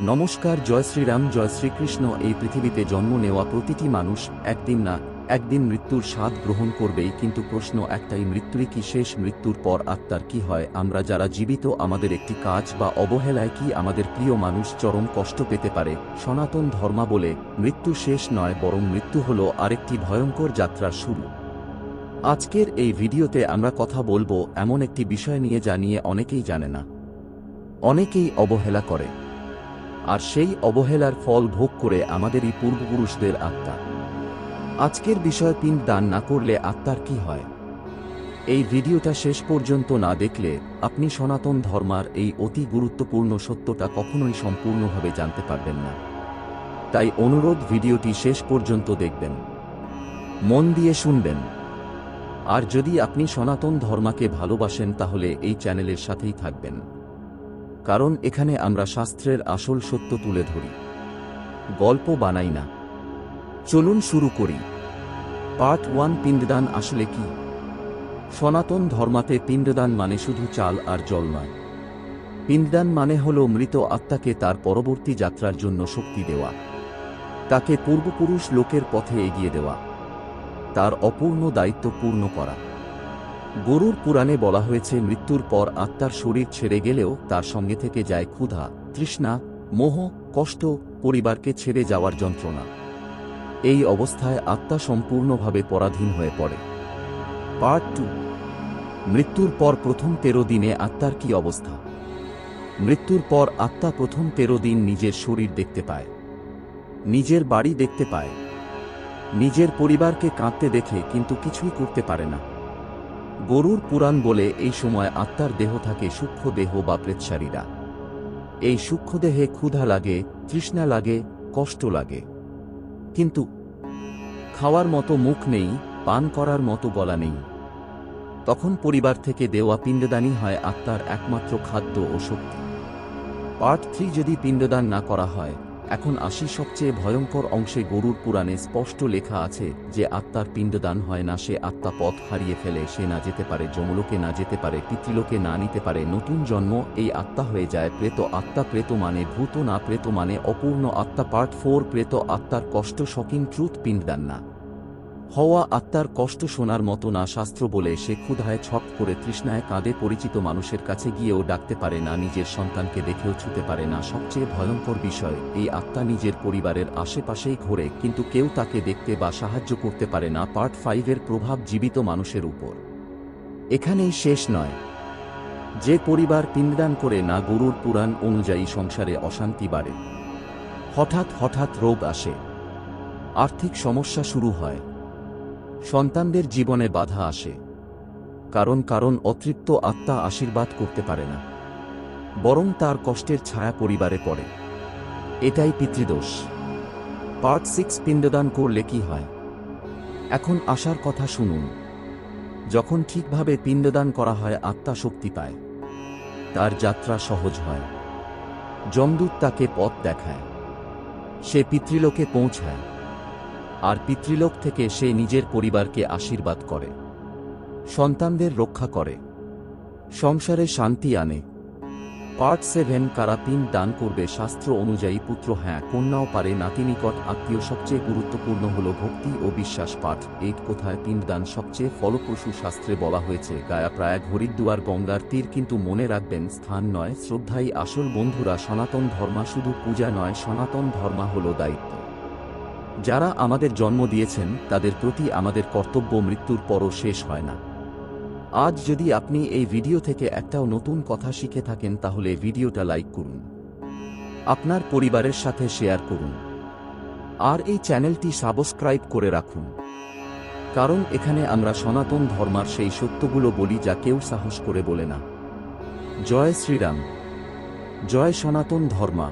নমস্কার, জয় শ্রীরাম, জয় শ্রীকৃষ্ণ। এই পৃথিবীতে জন্ম নেওয়া প্রতিটি মানুষ একদিন না, একদিন মৃত্যুর স্বাদ গ্রহণ করবেই, কিন্তু প্রশ্ন একটাই মৃত্যুই কি শেষ, মৃত্যুর পর আত্মার কি হয়? আমরা যারা জীবিত, আমাদের একটি কাজ বা অবহেলায় কি আমাদের প্রিয় মানুষ চরম কষ্ট পেতে পারে? সনাতন ধর্মা বলে মৃত্যু শেষ নয়, বরং মৃত্যু হল আরেকটি ভয়ঙ্কর যাত্রার শুরু। আজকের এই ভিডিওতে আমরা কথা বলব এমন একটি বিষয় নিয়ে যা নিয়ে অনেকেই জানে না। অনেকেই অবহেলা করে। আর সেই অবহেলার ফল ভোগ করে আমাদেরই পূর্বপুরুষদের আত্মা। আজকের বিষয় পিণ্ড দান না করলে আত্মার কি হয়? এই ভিডিওটা শেষ পর্যন্ত না দেখলে আপনি সনাতন ধর্মার এই অতি গুরুত্বপূর্ণ সত্যটা কখনোই সম্পূর্ণভাবে জানতে পারবেন না। তাই অনুরোধ ভিডিওটি শেষ পর্যন্ত দেখবেন। মন দিয়ে শুনবেন। আর যদি আপনি সনাতন ধর্মাকে ভালোবাসেন তাহলে এই চ্যানেলের সাথেই থাকবেন। কারণ এখানে আমরা শাস্ত্রের আসল সত্য তুলে ধরি। গল্প বানাই না। চলুন শুরু করি। পার্ট ওয়ান পিণ্ডদান আসলে কি? সনাতন ধর্মাতে পিণ্ডদান মানে শুধু চাল আর জল নয়। পিণ্ডদান মানে হল মৃত আত্মাকে তার পরবর্তী যাত্রার জন্য শক্তি দেওয়া। তাকে পূর্বপুরুষ লোকের পথে এগিয়ে দেওয়া। তার অপূর্ণ দায়িত্ব পূর্ণ করা। গরুর পুরাণে বলা হয়েছে, মৃত্যুর পর আত্মার শরীর ছেড়ে গেলেও তার সঙ্গে থেকে যায় ক্ষুধা, তৃষ্ণা, মোহ, কষ্ট, পরিবারকে ছেড়ে যাওয়ার যন্ত্রণা। এই অবস্থায় আত্মা সম্পূর্ণভাবে পরাধীন হয়ে পড়ে। Part two. মৃত্যুর পর প্রথম তেরো দিনে আত্মার কি অবস্থা? মৃত্যুর পর আত্মা প্রথম তেরো দিন নিজের শরীর দেখতে পায়। নিজের বাড়ি দেখতে পায়। নিজের পরিবারকে কাঁদতে দেখে, কিন্তু কিছুই করতে পারে না। গরুর পুরাণ বলে এই সময় আত্মার দেহ থাকে সূক্ষ্ম দেহ বা প্রেতসারীরা এই সূক্ষ্ম দেহে ক্ষুধা লাগে, তৃষ্ণা লাগে, কষ্ট লাগে। কিন্তু খাওয়ার মতো মুখ নেই, পান করার মতো গলা নেই। তখন পরিবার থেকে দেওয়া পিণ্ডদানই হয় আত্মার একমাত্র খাদ্য ও শক্তি। পার্ট থ্রি যদি পিণ্ডদান না করা হয় এখন আসি সবচেয়ে ভয়ঙ্কর অংশে গরুর পুরাণে স্পষ্ট লেখা আছে যে আত্মার পিণ্ডদান হয় না, সে আত্মা পথ হারিয়ে ফেলে, সে না যেতে পারে, যমলোকে না যেতে পারে, পিতৃলোকে না নিতে পারে, নতুন জন্ম, এই আত্মা হয়ে যায় প্রেত, আত্মা প্রেত মানে ভূত না প্রেত মানে অপূর্ণ আত্মা, পার্ট ফোর, প্রেত আত্মার কষ্ট শকিং ট্রুথ পিণ্ডদান না। হওয়া আত্মার কষ্ট শোনার মতো না শাস্ত্র বলে সে ক্ষুধায় ছট করে তৃষ্ণায় কাঁদে পরিচিত মানুষের কাছে গিয়েও ডাকতে পারে না, নিজের সন্তানকে দেখেও ছুতে পারে না। সবচেয়ে ভয়ঙ্কর বিষয়, এই আত্মা নিজের পরিবারের আশেপাশেই ঘোরে, কিন্তু কেউ তাকে দেখতে বা সাহায্য করতে পারে না, পার্ট ফাইভের প্রভাব জীবিত মানুষের উপর। এখানেই শেষ নয়। যে পরিবার পিণ্ডদান করে না, গরুর পুরাণ অনুযায়ী সংসারে অশান্তি বাড়ে। হঠাৎ হঠাৎ রোগ আসে। আর্থিক সমস্যা শুরু হয়। সন্তানদের জীবনে বাধা আসে। কারণ কারণ অতৃপ্ত আত্মা আশীর্বাদ করতে পারে না। বরং তার কষ্টের ছায়া পরিবারে পড়ে। এটাই পিতৃদোষ। পার্ট সিক্স পিণ্ডদান করলে কি হয়? এখন আসার কথা শুনুন। যখন ঠিকভাবে পিণ্ডদান করা হয়, আত্মা শক্তি পায়। তার যাত্রা সহজ হয়। যমদূত তাকে পথ দেখায়। সে পিতৃলোকে পৌঁছায়। আর পিতৃলোক থেকে সে নিজের পরিবারকে আশীর্বাদ করে। সন্তানদের রক্ষা করে। সংসারে শান্তি আনে। পার্ট সেভেন কারা পিন দান করবে শাস্ত্র অনুযায়ী পুত্র হ্যাঁ কন্যাও পারে নাতি নিকট আত্মীয় সবচেয়ে গুরুত্বপূর্ণ হল ভক্তি ও বিশ্বাস পাঠ। এইট কোথায় দান সবচেয়ে ফলপ্রসূ শাস্ত্রে বলা হয়েছে, গায়া প্রায় হরিদ্দুয়ার গঙ্গার তীর কিন্তু মনে রাখবেন স্থান নয়, শ্রদ্ধাই আসল বন্ধুরা সনাতন ধর্মা শুধু পূজা নয়, সনাতন ধর্মা হল দায়িত্ব। যারা আমাদের জন্ম দিয়েছেন, তাদের প্রতি আমাদের কর্তব্য মৃত্যুর পরও শেষ হয় না। আজ যদি আপনি এই ভিডিও থেকে একটাও নতুন কথা শিখে থাকেন, তাহলে ভিডিওটা লাইক করুন। আপনার পরিবারের সাথে শেয়ার করুন। আর এই চ্যানেলটি সাবস্ক্রাইব করে রাখুন। কারণ এখানে আমরা সনাতন ধর্মার সেই সত্যগুলো বলি যা কেউ সাহস করে বলে না। জয় শ্রীরাম। জয় সনাতন ধর্মা।